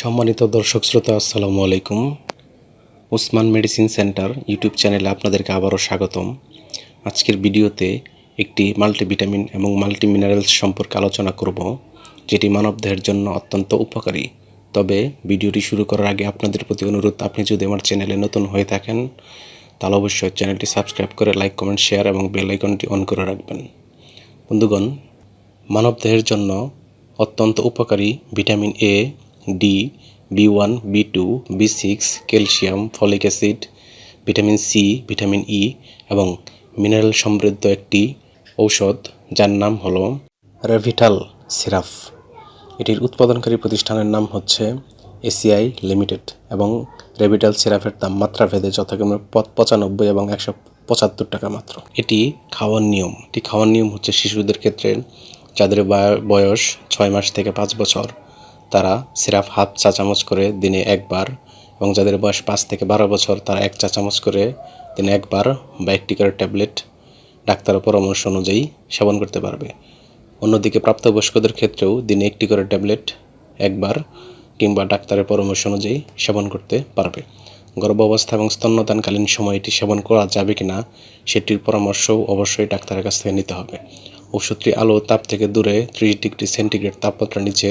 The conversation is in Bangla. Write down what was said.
সম্মানিত দর্শক শ্রোতা, আসসালামু আলাইকুম। ওসমান মেডিসিন সেন্টার ইউটিউব চ্যানেলে আপনাদেরকে আবারও স্বাগতম। আজকের ভিডিওতে একটি মাল্টিভিটামিন এবং মাল্টি মিনারেলস সম্পর্কে আলোচনা করব, যেটি মানবদেহের জন্য অত্যন্ত উপকারী। তবে ভিডিওটি শুরু করার আগে আপনাদের প্রতি অনুরোধ, আপনি যদি আমার চ্যানেলে নতুন হয়ে থাকেন, তাহলে অবশ্যই চ্যানেলটি সাবস্ক্রাইব করে লাইক, কমেন্ট, শেয়ার এবং বেল আইকনটি অন করে রাখবেন। বন্ধুগণ, মানবদেহের জন্য অত্যন্ত উপকারী vitamin A D B one B two B six calcium folic acid vitamin C vitamin E এবং মিনারেল সমৃদ্ধ একটি ঔষধ যার নাম হলো রেভিটাল সিরাপ এটির উৎপাদনকারী প্রতিষ্ঠানের নাম হচ্ছে এসিআই লিমিটেড এবং রেভিটাল সিরাপের দাম মাত্রা ভেদে যথাক্রমে পঁচানব্বই এবং একশো পঁচাত্তর টাকা মাত্র। এটি খাওয়ার নিয়ম। এটি খাওয়ার নিয়ম হচ্ছে শিশুদের ক্ষেত্রে যাদের বয়- বয়স ছয় মাস থেকে পাঁচ বছর। তারা সিরাপ হাফ চা চামচ করে দিনে একবার এবং যাদের বয়স পাঁচ থেকে বারো বছর, তারা এক চা চামচ করে দিনে একবার বা একটি করে ট্যাবলেট ডাক্তারের পরামর্শ অনুযায়ী সেবন করতে পারবে। অন্যদিকে প্রাপ্তবয়স্কদের ক্ষেত্রেও দিনে একটি করে ট্যাবলেট একবার কিংবা ডাক্তারের পরামর্শ অনুযায়ী সেবন করতে পারবে। গর্ভাবস্থা এবং স্তন্যদানকালীন সময় এটি সেবন করা যাবে কি না সেটির পরামর্শও অবশ্যই ডাক্তারের কাছ থেকে নিতে হবে। ওষুধটি আলো তাপ থেকে দূরে ত্রিশ ডিগ্রি সেন্টিগ্রেড তাপমাত্রা নিচে